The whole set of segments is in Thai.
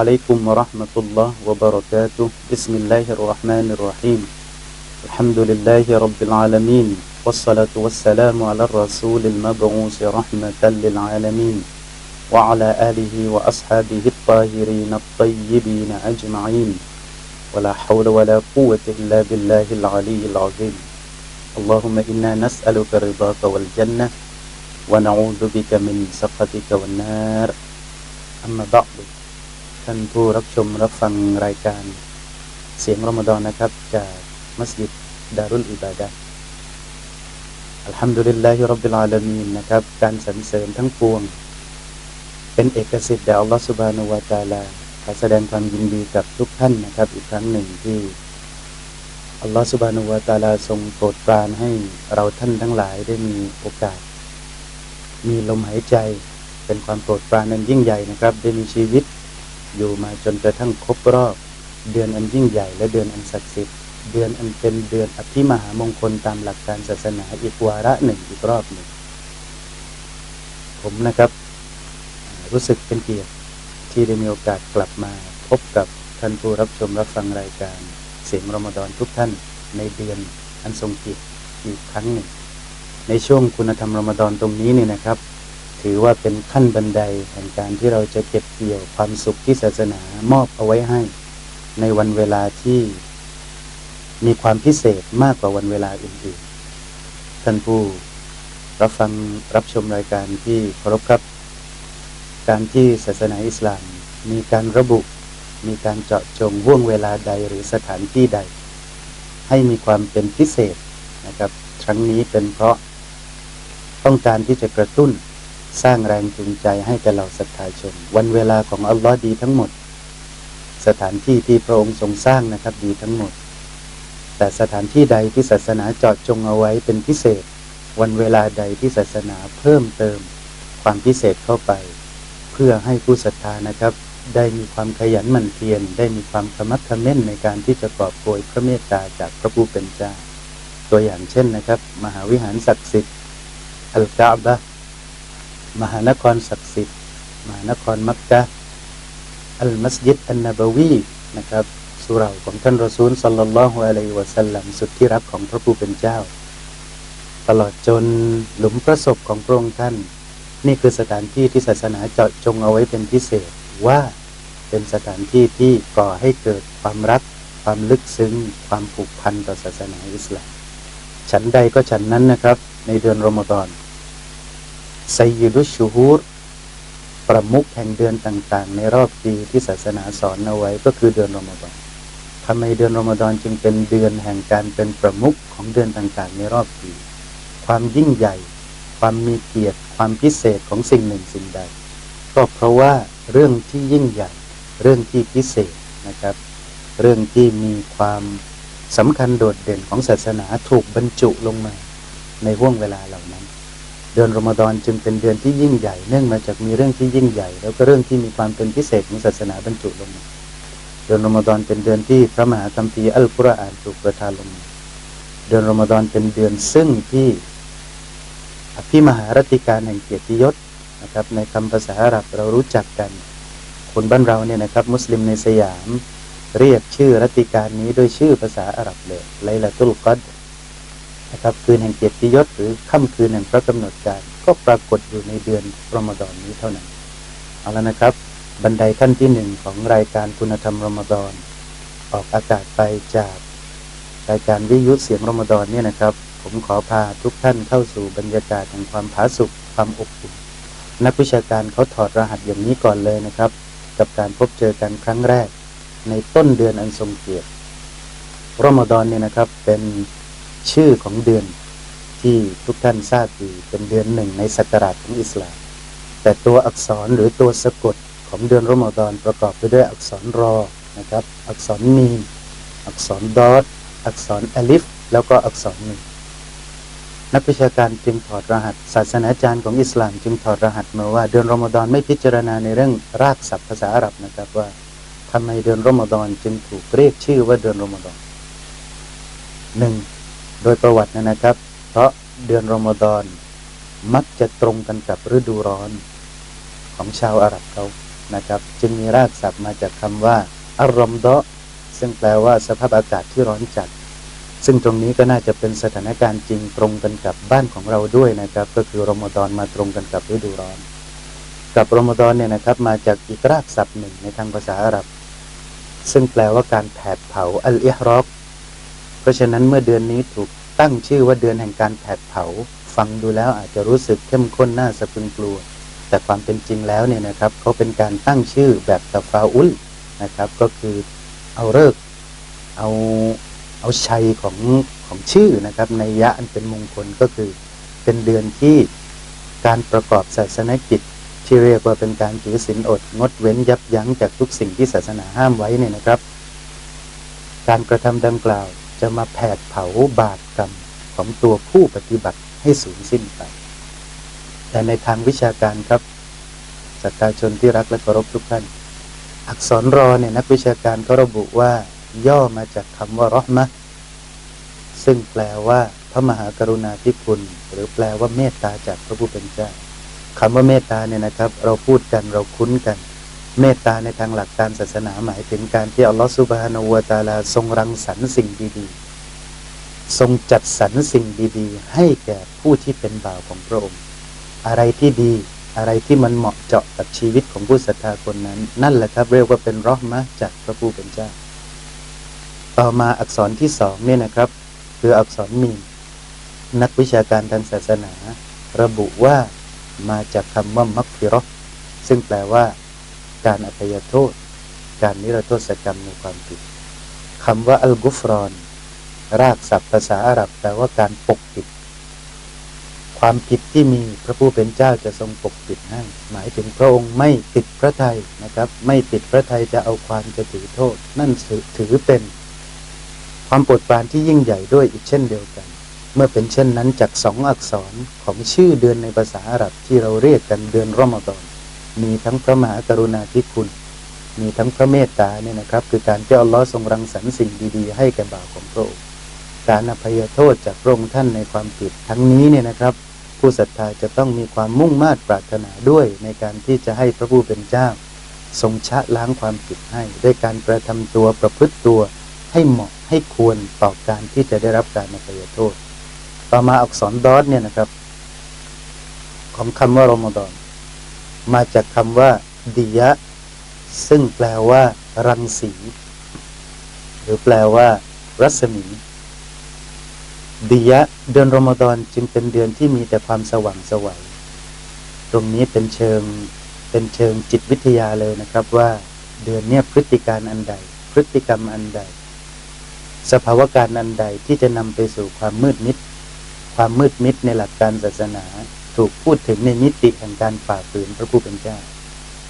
عليكم ورحمة الله وبركاته. بسم الله الرحمن الرحيم. الحمد لله رب العالمين والصلاة والسلام على الرسول المبعوث رحمة للعالمين وعلى آله وأصحابه الطاهرين الطيبين أجمعين. ولا حول ولا قوة إلا بالله العلي العظيم. اللهم إنا نسألك رضاك والجنة ونعوذ بك من سخطك والنار. أما بعد. ท่านผู้รับชมรับฟังรายการเสียงรอมฎอนนะครับ จากมัสยิดดารุลอิบาดะห์อัลฮัมดุลิลลาฮิรับบิลอาลามีนนะครับ การสรรเสริญทั้งปวง เป็นเอกสิทธิ์แด่อัลลอฮฺสุบานุวาตาลาขอแสดงความยินดีกับทุกท่านนะครับ อีกครั้งหนึ่งที่อัลลอฮฺสุบานุวาตาลาทรงโปรดปรานให้เราท่านทั้งหลายได้มีโอกาส มีลมหายใจเป็นความโปรดปรานนั้นยิ่งใหญ่นะครับ ได้มีชีวิต อยู่มาจนกระทั่งครบรอบ เดือนอันยิ่งใหญ่และเดือนอันศักดิ์สิทธิ์เดือนอันเป็นเดือนอภิมหามงคลตามหลักการศาสนาอีกวาระหนึ่งอีกรอบหนึ่ง ผมนะครับ รู้สึกเป็นเกียรติที่ได้มีโอกาสกลับมาพบกับท่านผู้รับชมรับฟังรายการเสียงรอมฎอนทุกท่านในเดือนอันทรงเกียรติอีกครั้งหนึ่ง ในช่วงคุณธรรมรอมฎอนตรงนี้เนี่ยนะครับ ถือว่าเป็นขั้นบันไดแห่งการที่เราจะเก็บเกี่ยวความสุขที่ศาสนามอบเอาไว้ให้ ในวันเวลาที่มีความพิเศษมากกว่าวันเวลาอื่นๆ ท่านผู้รับฟังรับชมรายการที่เคารพครับ การที่ศาสนาอิสลาม มีการระบุมีการเจาะจงห่วงเวลาใดหรือสถานที่ใด ให้มีความเป็นพิเศษนะครับ ครั้งนี้เป็นเพราะต้องการที่จะกระตุ้น สร้างแรงจูงใจให้แก่เราศรัทธาชน วันเวลาของอัลลอฮ์ดีทั้งหมด สถานที่ที่พระองค์ทรงสร้างนะครับดีทั้งหมด แต่สถานที่ใดที่ศาสนาเจาะจงเอาไว้เป็นพิเศษ วันเวลาใดที่ศาสนาเพิ่มเติม ความพิเศษเข้าไป เพื่อให้ผู้ศรัทธานะครับ ได้มีความขยันหมั่นเพียรได้มีความขมักเขม้นในการที่จะกอบโกยพระเมตตาจากพระผู้เป็นเจ้า ตัวอย่างเช่นนะครับ มหาวิหารศักดิ์สิทธิ์อัลกาบะ มหานครศักดิ์สิทธิ์ มหานครมักกะอัลมัสยิดอันนบวีนะครับสุเราของท่านรอซูลสัลลัลลอฮุอะลัยวะสัลลัมสุดที่รักของพระผู้เป็นเจ้า ตลอดจนหลุมพระศพของพระองค์ท่าน นี่คือสถานที่ที่ศาสนาเจาะจงเอาไว้เป็นพิเศษว่าเป็นสถานที่ที่ก่อให้เกิดความรัก ความลึกซึ้ง ความผูกพันต่อศาสนาอิสลาม ฉันใดก็ฉันนั้นนะครับ ในเดือนรอมฎอน ไซยิดุชูฮูรประมุขแห่งเดือนต่างๆ ในรอบปีที่ศาสนาสอนเอาไว้ก็คือเดือนรอมฎอนทำไมเดือนรอมฎอนจึงเป็นเดือนแห่งการเป็นประมุขของเดือนต่างๆ ในรอบปี ความยิ่งใหญ่ ความมีเกียรติ ความพิเศษของสิ่งหนึ่งสิ่งใด ก็เพราะว่าเรื่องที่ยิ่งใหญ่ เรื่องที่พิเศษนะครับ เรื่องที่มีความสำคัญโดดเด่นของศาสนาถูกบรรจุลงมาในห่วงเวลาเหล่านั้น เดือนรอมฎอนจึงเป็นเดือนที่ยิ่งใหญ่ เนื่องมาจากมีเรื่องที่ยิ่งใหญ่ แล้วก็เรื่องที่มีความเป็นพิเศษของศาสนาบรรจุลงมาเดือนรอมฎอนเป็นเดือนที่พระมหาคัมภีร์อัลกุรอานถูกประทานลงมาเดือนรอมฎอนเป็นเดือนซึ่งที่อภิมหารติการแห่งเกียรติยศนะครับ ในคำภาษาอาหรับเรารู้จักกัน คนบ้านเราเนี่ยนะครับ มุสลิมในสยาม เรียกชื่อรติการนี้ด้วยชื่อภาษาอาหรับเลยไลลาตุลกัด นะครับคืนแห่งเกียรติยศหรือค่ำคืนแห่งพระกำหนดการก็ปรากฏอยู่ในเดือนรอมฎอนนี้เท่านั้น เอาแล้วนะครับ บันไดขั้นที่หนึ่งของรายการคุณธรรมรอมฎอนออกอากาศไปจากรายการวิทยุเสียงรอมฎอนเนี่ยนะครับ ผมขอพาทุกท่านเข้าสู่บรรยากาศแห่งความผาสุกความอบอุ่นนักวิชาการเขาถอดรหัสอย่างนี้ก่อนเลยนะครับ กับการพบเจอกันครั้งแรก ในต้นเดือนอันทรงเกียรติรอมฎอนเนี่ยนะครับเป็น ชื่อของเดือนที่ทุกท่านทราบดีเป็นเดือนหนึ่งในศักราชของอิสลาม แต่ตัวอักษรหรือตัวสะกดของเดือนรอมฎอนประกอบไปด้วยอักษรรอนะครับ อักษรมีอักษรดอทอักษรอลิฟ แล้วก็อักษรหนึ่งนักวิชาการจึงถอดรหัส ศาสนาจารย์ของอิสลาม จึงถอดรหัสมาว่าเดือนรอมฎอนไม่พิจารณาในเรื่องรากศัพท์ภาษาอาหรับนะครับว่าทำไมเดือนรอมฎอนจึงถูกเรียกชื่อว่าเดือนรอมฎอนหนึ่ง โดยประวัตินะครับ เพราะเดือนรอมฎอนมักจะตรงกันกับฤดูร้อนของชาวอาหรับเขานะครับ จึงมีรากศัพท์มาจากคำว่าอารอมดะซึ่งแปลว่าสภาพอากาศที่ร้อนจัด ซึ่งตรงนี้ก็น่าจะเป็นสถานการณ์จริงตรงกันกับบ้านของเราด้วยนะครับ ก็คือรอมฎอนมาตรงกันกับฤดูร้อน กับรอมฎอนเนี่ยนะครับมาจากอีกรากศัพท์หนึ่งในทางภาษาอาหรับ ซึ่งแปลว่าการแผดเผาอัลอิฮรอก เพราะฉะนั้นเมื่อเดือนนี้ถูกตั้งชื่อว่าเดือนแห่งการแผดเผา ฟังดูแล้วอาจจะรู้สึกเข้มข้นน่าสะพรึงกลัว แต่ความเป็นจริงแล้วเนี่ยนะครับเขาเป็นการตั้งชื่อแบบตะฟาอุลนะครับ ก็คือเอาเลิกเอาเอาชัยของของชื่อนะครับในยะอันเป็นมงคลก็คือเป็นเดือนที่การประกอบศาสนกิจที่เรียกว่าเป็นการถือศีลอด งดเว้นยับยั้งจากทุกสิ่งที่ศาสนาห้ามไว้เนี่ยนะครับ การกระทำดังกล่าว จะมาแผดเผาบาปกรรมของตัวผู้ปฏิบัติให้สูญสิ้นไป แต่ในทางวิชาการครับศรัทธาชนที่รักและเคารพทุกท่าน อักษรรอเนี่ยนักวิชาการก็ระบุว่า ย่อมาจากคำว่ารอมะซึ่งแปลว่าพระมหากรุณาธิคุณ หรือแปลว่าเมตตาจากพระผู้เป็นเจ้าคำว่าเมตตาเนี่ยนะครับ เราพูดกันเราคุ้นกัน เมตตาในทางหลักการศาสนาหมายถึงการที่อัลลอฮฺสุบฮานาอูวะตาลาทรงรังสรรค์สิ่งดีๆ ทรงจัดสรรสิ่งดีๆ ให้แก่ผู้ที่เป็นบ่าวของพระองค์ อะไรที่ดีอะไรที่มันเหมาะเจาะกับชีวิตของผู้ศรัทธาคนนั้น นั่นแหละครับเรียกว่าเป็นรอห์มะจากพระผู้เป็นเจ้า ต่อมาอักษรที่สองเนี่ยนะครับ คืออักษรมีมนักวิชาการทางศาสนา ระบุว่ามาจากคำว่ามักฟิราะห์ซึ่งแปลว่า การอภัยโทษ การนิรโทษกรรมในความผิดคำว่าอัลกุฟรอน รากศัพท์ภาษาอาหรับแปลว่าการปกปิด ความผิดที่มีพระผู้เป็นเจ้าจะทรงปกปิดให้ หมายถึงพระองค์ไม่ติดพระทัยนะครับ ไม่ติดพระทัยจะเอาความจะถือโทษ นั่นถือเป็น ความโปรดปรานที่ยิ่งใหญ่ด้วยอีกเช่นเดียวกัน เมื่อเป็นเช่นนั้นจากสองอักษรของชื่อเดือนในภาษาอาหรับที่เราเรียกกันเดือนรอมฎอน มีทั้งพระมหากรุณาธิคุณ มีทั้งพระเมตตาเนี่ยนะครับ คือการที่อัลลอฮ์ทรงรังสรรค์สิ่งดีๆ ให้แก่บ่าวของพระองค์การอภัยโทษจากพระองค์ท่านในความผิดทั้งนี้เนี่ยนะครับ ผู้ศรัทธาจะต้องมีความมุ่งมา่ปรารถนาด้วยในการที่จะให้พระผู้เป็นเจ้า ทรงชะล้างความผิดให้ ด้วยการกระทำตัวประพฤติตัว ให้เหมาะให้ควรต่อการที่จะได้รับการอภัยโทษ ต่อมาอักษรดอทเนี่ยนะครับ ของคำว่ารอมฎอน มาจากคำว่าดิยะ ซึ่งแปลว่า รังสี หรือแปลว่า รัศมีดิยะเดือนรอมฎอนจึงเป็นเดือนที่มีแต่ความสว่างสวัยตรงนี้เป็นเชิงเป็นเชิงจิตวิทยาเลยนะครับว่า เดือนนี้พฤติการอันใด พฤติกรรมอันใด สภาวะการอันใดที่จะนำไปสู่ความมืดมิด ความมืดมิดในหลักการศาสนา ถูกพูดถึงในมิติแห่งการฝ่าฝืนพระผู้เป็นเจ้า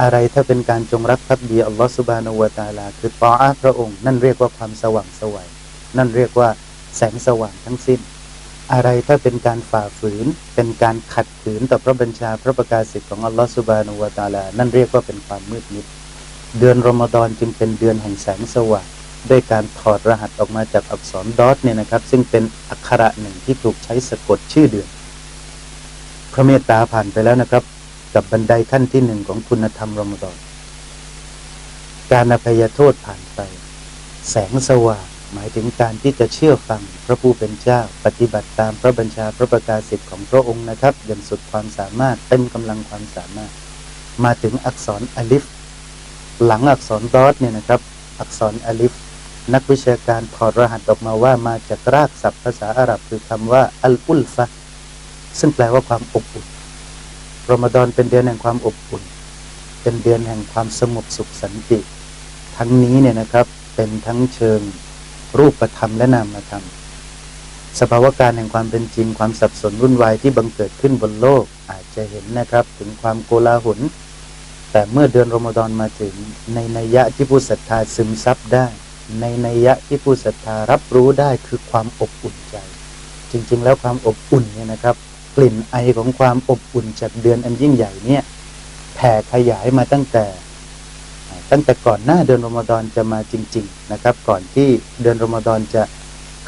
อะไรถ้าเป็นการจงรักภักดีอัลลอฮฺสุบานาวตาลา คือตออาพระองค์ นั่นเรียกว่าความสว่างสวัยนั่นเรียกว่าแสงสว่างทั้งสิ้น อะไรถ้าเป็นการฝ่าฝืน เป็นการขัดขืนต่อพระบัญชาพระประกาศสิทธิ์ของอัลลอฮฺสุบานาวตาลา นั่นเรียกว่าเป็นความมืดมิด เดือนรอมฎอนจึงเป็นเดือนแห่งแสงสว่างด้วยการถอดรหัสออกมาจากอักษรดอทเนี่ยนะครับ ซึ่งเป็นอักขระหนึ่งที่ถูกใช้สะกดชื่อเดือน พระเมตตาผ่านไปแล้วนะครับ กับบันไดขั้นที่หนึ่งของคุณธรรมรมฎอนการอภัยโทษผ่านไป แสงสว่างหมายถึงการที่จะเชื่อฟังพระผู้เป็นเจ้า ปฏิบัติตามพระบัญชาพระประกาศสิทธิ์ของพระองค์นะครับอย่างสุดความสามารถเต็มกำลังความสามารถ มาถึงอักษรอลิฟ หลังอักษรดอทเนี่ยนะครับ อักษรอลิฟ นักวิชาการถอดรหัสออกมาว่ามาจากรากศัพท์ภาษาอาหรับคือคำว่าอัลอุลฟะ ซึ่งแปลว่าความอบอุ่นรอมฎอนเป็นเดือนแห่งความอบอุ่น เป็นเดือนแห่งความสงบสุขสันติ ทั้งนี้เนี่ยนะครับเป็นทั้งเชิงรูปธรรมและนามธรรม สภาวะการแห่งความเป็นจริงความสับสนวุ่นวายที่บังเกิดขึ้นบนโลกอาจจะเห็นนะครับถึงความโกลาหลแต่เมื่อเดือนรอมฎอนมาถึงในนัยยะที่ผู้ศรัทธาซึมซับได้ ในนัยยะที่ผู้ศรัทธารับรู้ได้คือความอบอุ่นใจ จริง ๆ แล้วความอบอุ่นเนี่ยนะครับ กลิ่นไอของความอบอุ่นจากเดือนอันยิ่งใหญ่เนี่ยแผ่ขยายมาตั้งแต่ ตั้งแต่ก่อนหน้าเดือนรอมฎอนจะมาจริง ๆ นะครับ ก่อนที่เดือนรอมฎอนจะ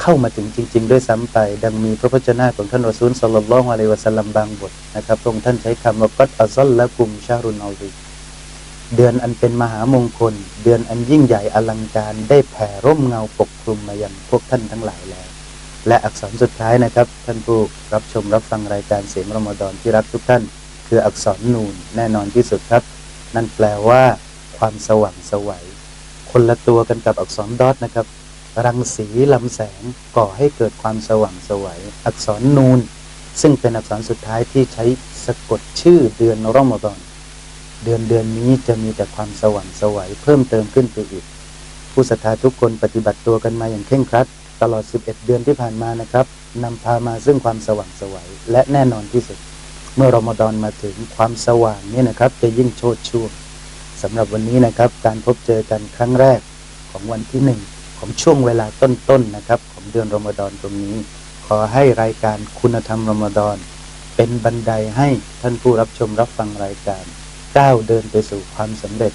เข้ามาถึงจริง ๆ ด้วยซ้ำไป ดังมีพระพจนะของท่านรอซูลสลลัลลอฮุอะลัยวะสัลลัมบางบทนะครับพระองค์ท่านใช้คำว่ากัดอัซลละกุมชารุนเอาดีเดือนอันเป็นมหามงคล เดือนอันยิ่งใหญ่อลังการได้แผ่ร่มเงาปกคลุมมายังพวกท่านทั้งหลายแล้ว และอักษรสุดท้ายนะครับ ท่านผู้รับชมรับฟังรายการเสียงรมฎอนที่รักทุกท่าน คืออักษรนูนแน่นอนที่สุดครับ นั่นแปลว่า ความสว่างสวัยคนละตัวกันกับอักษรดอทนะครับ รังสีลำแสงก่อให้เกิดความสว่างสวัยอักษรนูน ซึ่งเป็นอักษรสุดท้ายที่ใช้สะกดชื่อเดือนรอมฎอนเดือนเดือนนี้จะมีแต่ความสว่างสวัยเพิ่มเติมขึ้นไปอีก ผู้ศรัทธาทุกคนปฏิบัติตัวกันมาอย่างเคร่งครัด ตลอด 11 เดือนที่ผ่านมานะครับนำพามาซึ่งความสว่างไสวัยและแน่นอนที่สุด เมื่อรอมฎอนมาถึงความสว่างนี่นะครับ จะยิ่งโชดช่วงสำหรับวันนี้นะครับ การพบเจอกันครั้งแรกของวันที่หนึ่งของช่วงเวลาต้นๆนะครับ ของเดือนรอมฎอนตรงนี้ ขอให้รายการคุณธรรมรอมฎอนเป็นบันไดให้ท่านผู้รับชมรับฟังรายการก้าวเดินไปสู่ความสำเร็จ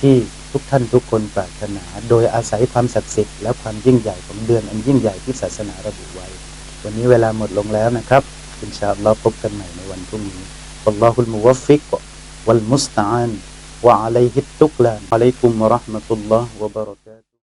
ที่ ทุกท่านทุกคนปรารถนา โดยอาศัยความศักดิ์สิทธิ์และความยิ่งใหญ่ของเดือนอันยิ่งใหญ่ที่ศาสนาระบุไว้ วันนี้เวลาหมดลงแล้วนะครับอินชาอัลลอฮ์พบกันใหม่ในวันพรุ่งนี้อัลลอฮุลมุวฟิกวัลมุสตาอันวะอะลัยฮิตตุกลานอะลัยกุมวะราะห์มะตุลลอฮ์วะบะเราะกาตุ